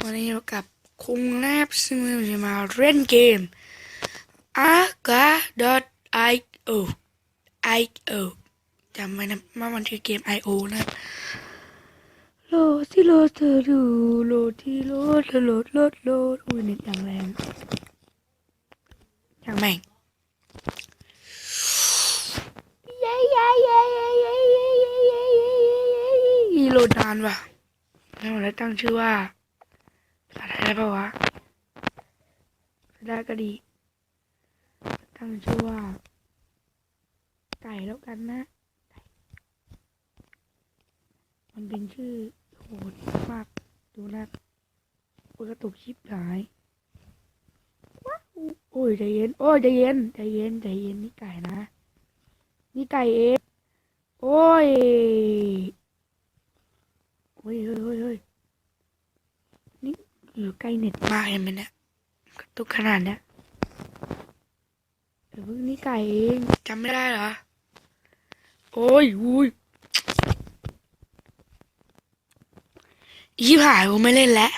วันนี้อยู่กับคุงแนบซึ่งเราจะมาเล่นเกม a g a i o i o จำไว้นะว่ามันคือเกม i o นะโหลดที่โหลดเธอดูโหลดที่โหลดเธอโหลดโหลดโหลดอุ้ยเน็ตอย่างแรงอย่างแม่งเย้เย้เย้เย้เย้เย้เย้เย้เย้เย้โหลดนานว่ะแล้วผมได้ตั้งชื่อว่าภาษาไทยได้ ปะวะได้ก็ดี ตั้งชื่อว่า ไก่แล้วกันนะ มันเป็นชื่อโหดมากดูนะโอ้ยกระตุกชิบหายว้าวโอ้ยใจเย็น โอ้ยใจเย็นใจเย็นใจเย็นนี่ไก่นะ นี่ไก่เองโอ้ย โอ้ยเฮ้ยเฮ้ยเฮ้ยนี่ อยู่ใกล้เน็ตมากเห็นไหมเนี่ยกระตุกขนาดเนี้ยเพิ่งนี่ไก่เองจำไม่ได้เหรอ โอ้ยอุ้ยยี่หายกูไม่เล่นแล้ว